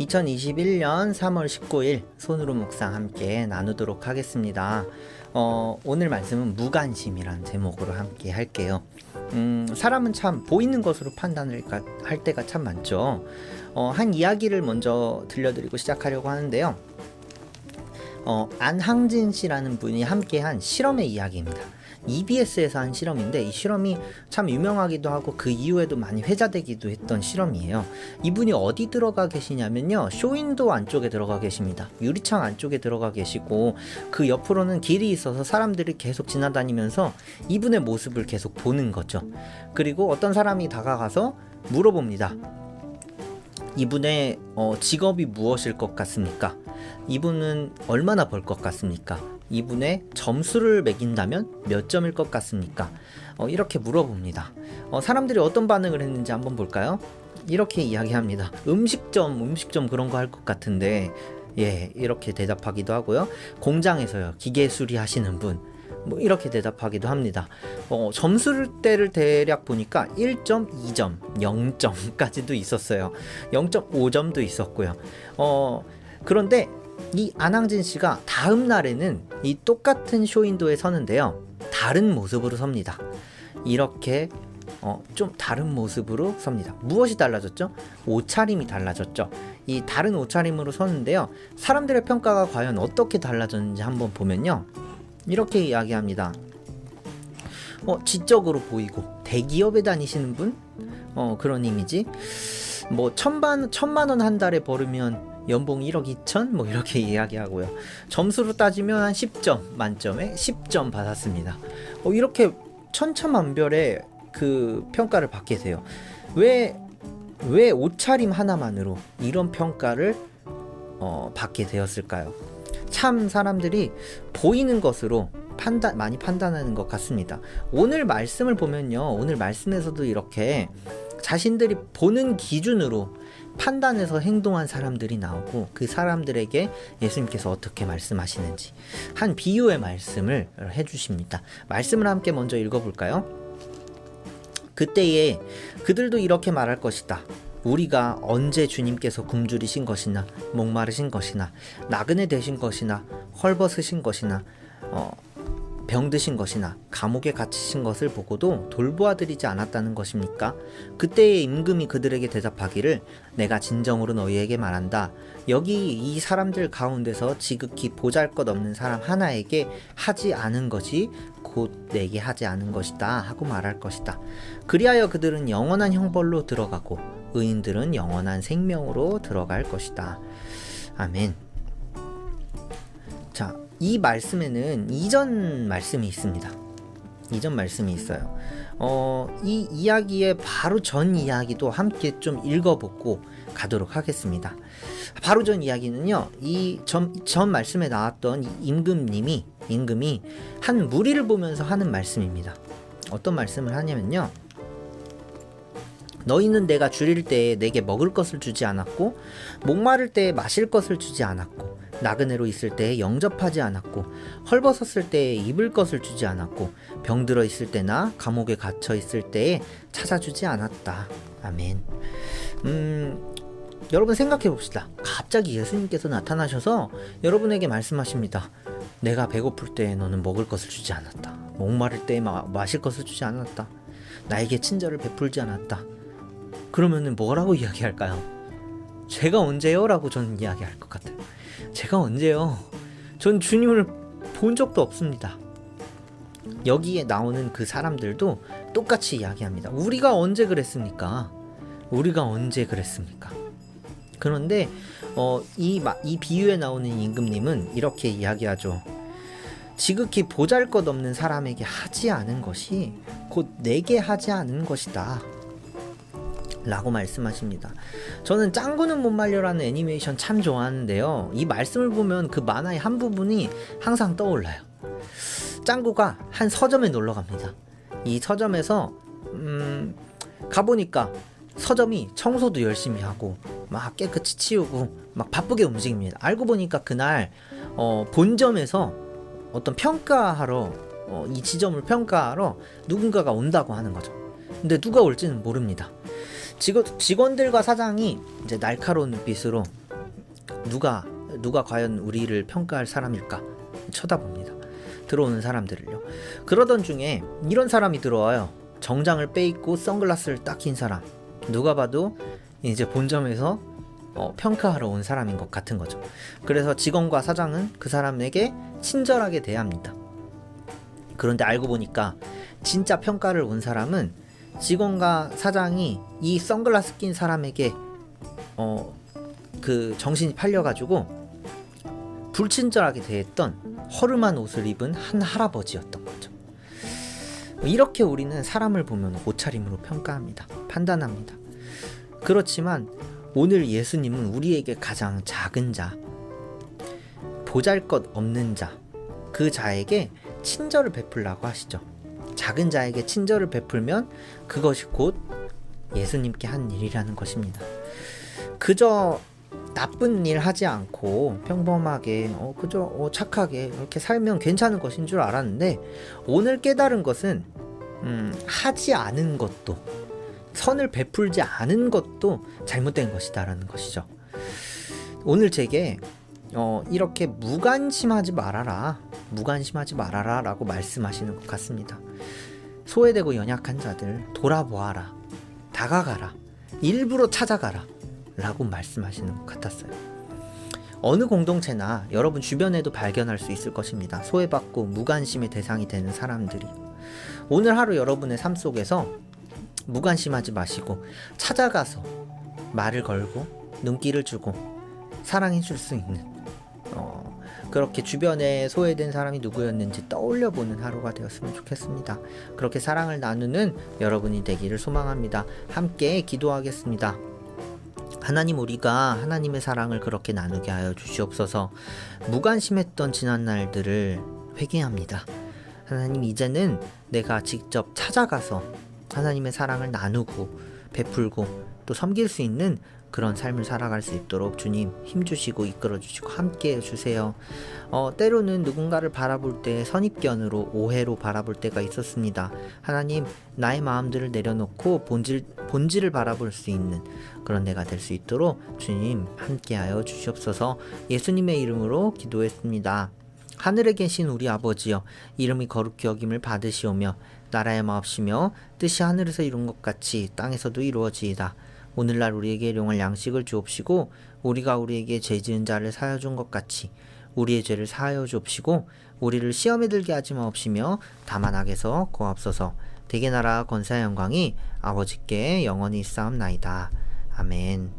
2021년 3월 19일 손으로 묵상 함께 나누도록 하겠습니다. 어, 오늘 말씀은 무관심이라는 제목으로 함께 할게요. 음, 사람은 참 보이는 것으로 판단을 가- 할 때가 참 많죠. 어, 한 이야기를 먼저 들려드리고 시작하려고 하는데요. 어, 안항진 씨라는 분이 함께한 실험의 이야기입니다. EBS에서 한 실험인데 이 실험이 참 유명하기도 하고 그 이후에도 많이 회자되기도 했던 실험이에요. 이분이 어디 들어가 계시냐면요. 쇼윈도 안쪽에 들어가 계십니다. 유리창 안쪽에 들어가 계시고 그 옆으로는 길이 있어서 사람들이 계속 지나다니면서 이분의 모습을 계속 보는 거죠. 그리고 어떤 사람이 다가가서 물어봅니다. 이분의 어, 직업이 무엇일 것 같습니까? 이분은 얼마나 벌 것 같습니까? 이분의 점수를 매긴다면 몇 점일 것 같습니까? 어, 이렇게 물어봅니다. 어, 사람들이 어떤 반응을 했는지 한번 볼까요? 이렇게 이야기합니다. 음식점, 음식점 그런 거 할 것 같은데, 예, 이렇게 대답하기도 하고요. 공장에서요, 기계 수리하시는 분, 뭐 이렇게 대답하기도 합니다. 어, 점수를 때를 대략 보니까 1점, 2점, 0점까지도 있었어요. 0.5점도 있었고요. 어, 그런데 이 안항진 씨가 다음 날에는 이 똑같은 쇼윈도에 서는데요. 다른 모습으로 섭니다. 이렇게 어, 좀 다른 모습으로 섭니다. 무엇이 달라졌죠? 옷차림이 달라졌죠. 이 다른 옷차림으로 서는데요. 사람들의 평가가 과연 어떻게 달라졌는지 한번 보면요. 이렇게 이야기합니다. 어, 지적으로 보이고 대기업에 다니시는 분? 어, 그런 이미지. 뭐 천만 천만 원 한 달에 벌으면 연봉 1억 2천 뭐 이렇게 이야기하고요. 점수로 따지면 한 10점 만점에 10점 받았습니다. 어, 이렇게 천차만별의 그 평가를 받게 돼요. 왜 왜 옷차림 하나만으로 이런 평가를 어, 받게 되었을까요? 참 사람들이 보이는 것으로 판단 많이 판단하는 것 같습니다. 오늘 말씀을 보면요. 오늘 말씀에서도 이렇게 자신들이 보는 기준으로 판단해서 행동한 사람들이 나오고 그 사람들에게 예수님께서 어떻게 말씀하시는지 한 비유의 말씀을 해 주십니다. 말씀을 함께 먼저 읽어 볼까요? 그때에 그들도 이렇게 말할 것이다. 우리가 언제 주님께서 굶주리신 것이나 목마르신 것이나 나그네 되신 것이나 헐벗으신 것이나 어, 병드신 것이나 감옥에 갇히신 것을 보고도 돌보아드리지 않았다는 것입니까? 그때의 임금이 그들에게 대답하기를 내가 진정으로 너희에게 말한다. 여기 이 사람들 가운데서 지극히 보잘 것 없는 사람 하나에게 하지 않은 것이 곧 내게 하지 않은 것이다 하고 말할 것이다. 그리하여 그들은 영원한 형벌로 들어가고 의인들은 영원한 생명으로 들어갈 것이다. 아멘. 자, 이 말씀에는 이전 말씀이 있습니다. 이전 말씀이 있어요. 어, 이 이야기의 바로 전 이야기도 함께 좀 읽어보고 가도록 하겠습니다. 바로 전 이야기는요, 이 전, 전 말씀에 나왔던 이 임금님이, 임금이 한 무리를 보면서 하는 말씀입니다. 어떤 말씀을 하냐면요. 너희는 내가 줄일 때에 내게 먹을 것을 주지 않았고 목마를 때에 마실 것을 주지 않았고 나그네로 있을 때에 영접하지 않았고 헐벗었을 때에 입을 것을 주지 않았고 병들어 있을 때나 감옥에 갇혀 있을 때에 찾아주지 않았다. 아멘. 음, 여러분 생각해 봅시다. 갑자기 예수님께서 나타나셔서 여러분에게 말씀하십니다. 내가 배고플 때에 너는 먹을 것을 주지 않았다. 목마를 때에 마, 마실 것을 주지 않았다. 나에게 친절을 베풀지 않았다. 그러면은 뭐라고 이야기할까요? 제가 언제요? 라고 저는 이야기할 것 같아요. 제가 언제요? 전 주님을 본 적도 없습니다. 여기에 나오는 그 사람들도 똑같이 이야기합니다. 우리가 언제 그랬습니까? 우리가 언제 그랬습니까? 그런데 어, 이, 마- 이 비유에 나오는 임금님은 이렇게 이야기하죠. 지극히 보잘것없는 사람에게 하지 않은 것이 곧 내게 하지 않은 것이다. 라고 말씀하십니다. 저는 짱구는 못 말려라는 애니메이션 참 좋아하는데요. 이 말씀을 보면 그 만화의 한 부분이 항상 떠올라요. 짱구가 한 서점에 놀러 갑니다. 이 서점에서 음, 가보니까 서점이 청소도 열심히 하고 막 깨끗이 치우고 막 바쁘게 움직입니다. 알고 보니까 그날 어, 본점에서 어떤 평가하러 어, 이 지점을 평가하러 누군가가 온다고 하는 거죠. 근데 누가 올지는 모릅니다. 직원, 직원들과 사장이 이제 날카로운 눈빛으로 누가 누가 과연 우리를 평가할 사람일까 쳐다봅니다. 들어오는 사람들을요. 그러던 중에 이런 사람이 들어와요. 정장을 빼입고 선글라스를 딱 낀 사람. 누가 봐도 이제 본점에서 어, 평가하러 온 사람인 것 같은 거죠. 그래서 직원과 사장은 그 사람에게 친절하게 대합니다. 그런데 알고 보니까 진짜 평가를 온 사람은 직원과 사장이 이 선글라스 낀 사람에게 어 그 정신이 팔려가지고 불친절하게 대했던 허름한 옷을 입은 한 할아버지였던 거죠. 이렇게 우리는 사람을 보면 옷차림으로 평가합니다. 판단합니다. 그렇지만 오늘 예수님은 우리에게 가장 작은 자, 보잘 것 없는 자, 그 자에게 친절을 베풀라고 하시죠. 작은 자에게 친절을 베풀면 그것이 곧 예수님께 한 일이라는 것입니다. 그저 나쁜 일 하지 않고 평범하게 어, 그저 어, 착하게 이렇게 살면 괜찮은 것인 줄 알았는데 오늘 깨달은 것은 음, 하지 않은 것도 선을 베풀지 않은 것도 잘못된 것이다라는 것이죠. 오늘 제게 어, 이렇게 무관심하지 말아라, 무관심하지 말아라라고 말씀하시는 것 같습니다. 소외되고 연약한 자들 돌아보아라, 다가가라, 일부러 찾아가라. 라고 말씀하시는 것 같았어요. 어느 공동체나 여러분 주변에도 발견할 수 있을 것입니다. 소외받고 무관심의 대상이 되는 사람들이. 오늘 하루 여러분의 삶 속에서 무관심하지 마시고 찾아가서 말을 걸고 눈길을 주고 사랑해 줄 수 있는 어, 그렇게 주변에 소외된 사람이 누구였는지 떠올려 보는 하루가 되었으면 좋겠습니다. 그렇게 사랑을 나누는 여러분이 되기를 소망합니다. 함께 기도하겠습니다. 하나님 우리가 하나님의 사랑을 그렇게 나누게 하여 주시옵소서. 무관심했던 지난 날들을 회개합니다. 하나님 이제는 내가 직접 찾아가서 하나님의 사랑을 나누고 베풀고 또 섬길 수 있는 그런 삶을 살아갈 수 있도록 주님 힘주시고 이끌어주시고 함께 해주세요. 어, 때로는 누군가를 바라볼 때 선입견으로 오해로 바라볼 때가 있었습니다. 하나님 나의 마음들을 내려놓고 본질, 본질을 바라볼 수 있는 그런 내가 될 수 있도록 주님 함께하여 주시옵소서 예수님의 이름으로 기도했습니다. 하늘에 계신 우리 아버지여 이름이 거룩히 여김을 받으시오며 나라의 마옵시며 뜻이 하늘에서 이룬 것 같이 땅에서도 이루어지이다. 오늘날 우리에게 일용할 양식을 주옵시고 우리가 우리에게 죄 지은 자를 사하여 준 것 같이 우리의 죄를 사하여 주옵시고 우리를 시험에 들게 하지 마옵시며 다만 악에서 구하옵소서 대개 나라 권세 영광이 아버지께 영원히 있사옵나이다. 아멘.